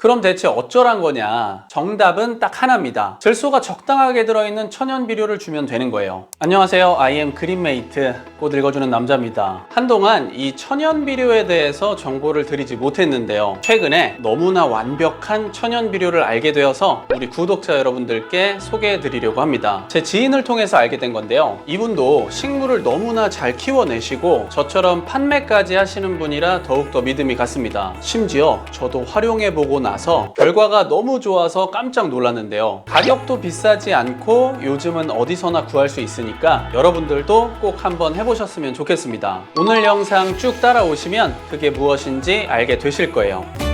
그럼 대체 어쩌란 거냐? 정답은 딱 하나입니다. 질소가 적당하게 들어있는 천연 비료를 주면 되는 거예요. 안녕하세요. 아이엠 그린메이트 꽃 읽어주는 남자입니다. 한동안 이 천연 비료에 대해서 정보를 드리지 못했는데요. 최근에 너무나 완벽한 천연 비료를 알게 되어서 우리 구독자 여러분들께 소개해 드리려고 합니다. 제 지인을 통해서 알게 된 건데요. 이분도 식물을 너무나 잘 키워내시고 저처럼 판매까지 하시는 분이라 더욱더 믿음이 갔습니다. 심지어 저도 활용해 보고 나서 결과가 너무 좋아서 깜짝 놀랐는데요. 가격도 비싸지 않고 요즘은 어디서나 구할 수 있으니까 여러분들도 꼭 한번 해보셨으면 좋겠습니다. 오늘 영상 쭉 따라오시면 그게 무엇인지 알게 되실 거예요.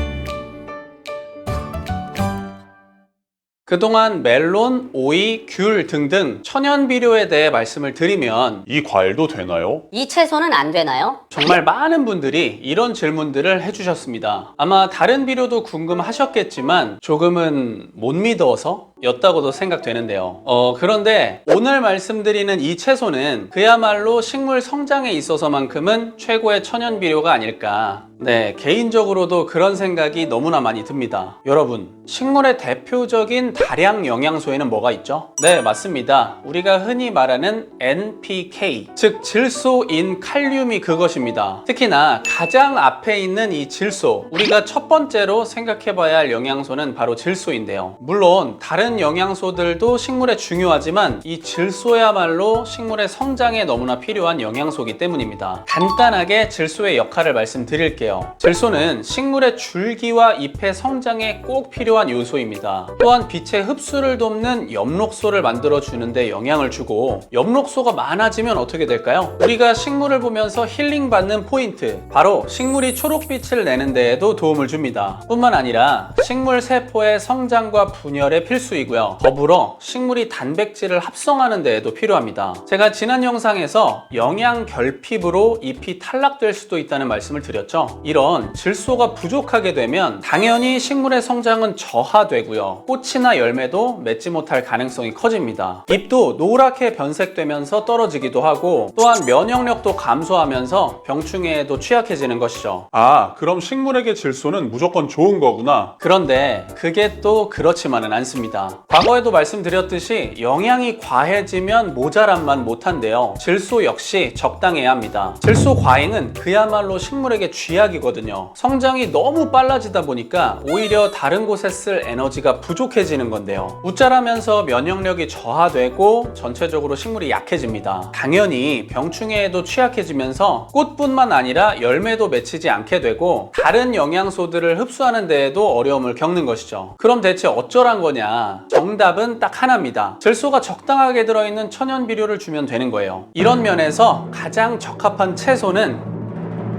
그동안 멜론, 오이, 귤 등등 천연 비료에 대해 말씀을 드리면 이 과일도 되나요? 이 채소는 안 되나요? 정말 많은 분들이 이런 질문들을 해주셨습니다. 아마 다른 비료도 궁금하셨겠지만 조금은 못 믿어서 였다고도 생각되는데요. 어, 그런데 오늘 말씀드리는 이 채소는 그야말로 식물 성장에 있어서만큼은 최고의 천연 비료가 아닐까. 네, 개인적으로도 그런 생각이 너무나 많이 듭니다. 여러분, 식물의 대표적인 다량 영양소에는 뭐가 있죠? 네, 맞습니다. 우리가 흔히 말하는 NPK, 즉 질소인 칼륨이 그것입니다. 특히나 가장 앞에 있는 이 질소, 우리가 첫 번째로 생각해봐야 할 영양소는 바로 질소인데요. 물론 다른 영양소들도 식물에 중요하지만 이 질소야말로 식물의 성장에 너무나 필요한 영양소이기 때문입니다. 간단하게 질소의 역할을 말씀드릴게요. 질소는 식물의 줄기와 잎의 성장에 꼭 필요한 요소입니다. 또한 빛의 흡수를 돕는 엽록소를 만들어 주는데 영향을 주고 엽록소가 많아지면 어떻게 될까요? 우리가 식물을 보면서 힐링 받는 포인트 바로 식물이 초록빛을 내는 데에도 도움을 줍니다. 뿐만 아니라 식물 세포의 성장과 분열에 필수 이고요. 더불어 식물이 단백질을 합성하는 데에도 필요합니다. 제가 지난 영상에서 영양 결핍으로 잎이 탈락될 수도 있다는 말씀을 드렸죠. 이런 질소가 부족하게 되면 당연히 식물의 성장은 저하되고요. 꽃이나 열매도 맺지 못할 가능성이 커집니다. 잎도 노랗게 변색되면서 떨어지기도 하고 또한 면역력도 감소하면서 병충해에도 취약해지는 것이죠. 아, 그럼 식물에게 질소는 무조건 좋은 거구나. 그런데 그게 또 그렇지만은 않습니다. 과거에도 말씀드렸듯이 영양이 과해지면 모자란만 못한데요. 질소 역시 적당해야 합니다. 질소 과잉은 그야말로 식물에게 쥐약이거든요. 성장이 너무 빨라지다 보니까 오히려 다른 곳에 쓸 에너지가 부족해지는 건데요. 웃자라면서 면역력이 저하되고 전체적으로 식물이 약해집니다. 당연히 병충해에도 취약해지면서 꽃뿐만 아니라 열매도 맺히지 않게 되고 다른 영양소들을 흡수하는 데에도 어려움을 겪는 것이죠. 그럼 대체 어쩌란 거냐? 정답은 딱 하나입니다. 질소가 적당하게 들어있는 천연 비료를 주면 되는 거예요. 이런 면에서 가장 적합한 채소는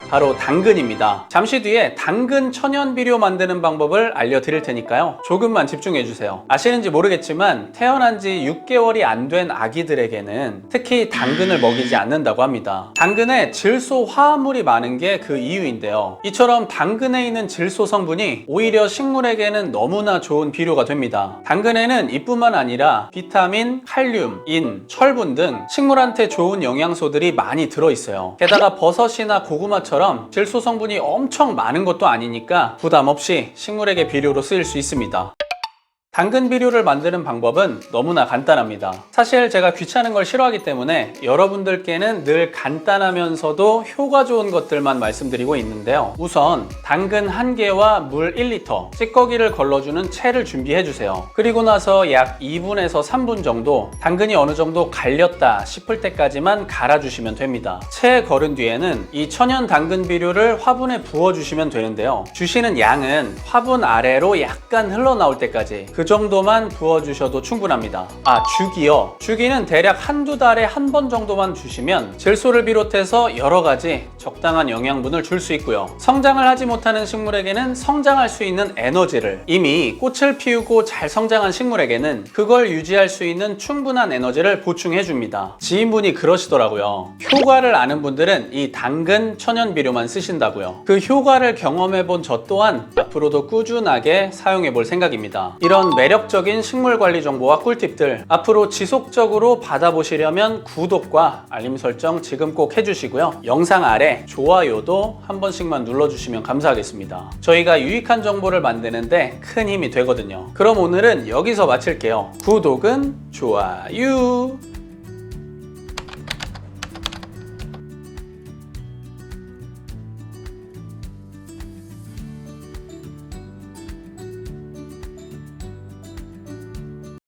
바로 당근입니다. 잠시 뒤에 당근 천연 비료 만드는 방법을 알려드릴 테니까요. 조금만 집중해 주세요. 아시는지 모르겠지만 태어난 지 6개월이 안 된 아기들에게는 특히 당근을 먹이지 않는다고 합니다. 당근에 질소 화합물이 많은 게 그 이유인데요. 이처럼 당근에 있는 질소 성분이 오히려 식물에게는 너무나 좋은 비료가 됩니다. 당근에는 이뿐만 아니라 비타민, 칼륨, 인, 철분 등 식물한테 좋은 영양소들이 많이 들어있어요. 게다가 버섯이나 고구마처럼 질소 성분이 엄청 많은 것도 아니니까 부담 없이 식물에게 비료로 쓰일 수 있습니다. 당근 비료를 만드는 방법은 너무나 간단합니다. 사실 제가 귀찮은 걸 싫어하기 때문에 여러분들께는 늘 간단하면서도 효과 좋은 것들만 말씀드리고 있는데요. 우선 당근 1개와 물 1리터, 찌꺼기를 걸러주는 채를 준비해 주세요. 그리고 나서 약 2분에서 3분 정도 당근이 어느 정도 갈렸다 싶을 때까지만 갈아주시면 됩니다. 채에 걸은 뒤에는 이 천연 당근 비료를 화분에 부어주시면 되는데요. 주시는 양은 화분 아래로 약간 흘러나올 때까지 그 정도만 부어주셔도 충분합니다. 아, 주기요. 주기는 대략 한두 달에 한 번 정도만 주시면 질소를 비롯해서 여러 가지 적당한 영양분을 줄 수 있고요. 성장을 하지 못하는 식물에게는 성장할 수 있는 에너지를 이미 꽃을 피우고 잘 성장한 식물에게는 그걸 유지할 수 있는 충분한 에너지를 보충해 줍니다. 지인분이 그러시더라고요. 효과를 아는 분들은 이 당근 천연 비료만 쓰신다고요. 그 효과를 경험해 본 저 또한 앞으로도 꾸준하게 사용해 볼 생각입니다. 이런 매력적인 식물 관리 정보와 꿀팁들 앞으로 지속적으로 받아보시려면 구독과 알림 설정 지금 꼭 해주시고요. 영상 아래 좋아요도 한 번씩만 눌러주시면 감사하겠습니다. 저희가 유익한 정보를 만드는데 큰 힘이 되거든요. 그럼 오늘은 여기서 마칠게요. 구독은 좋아요.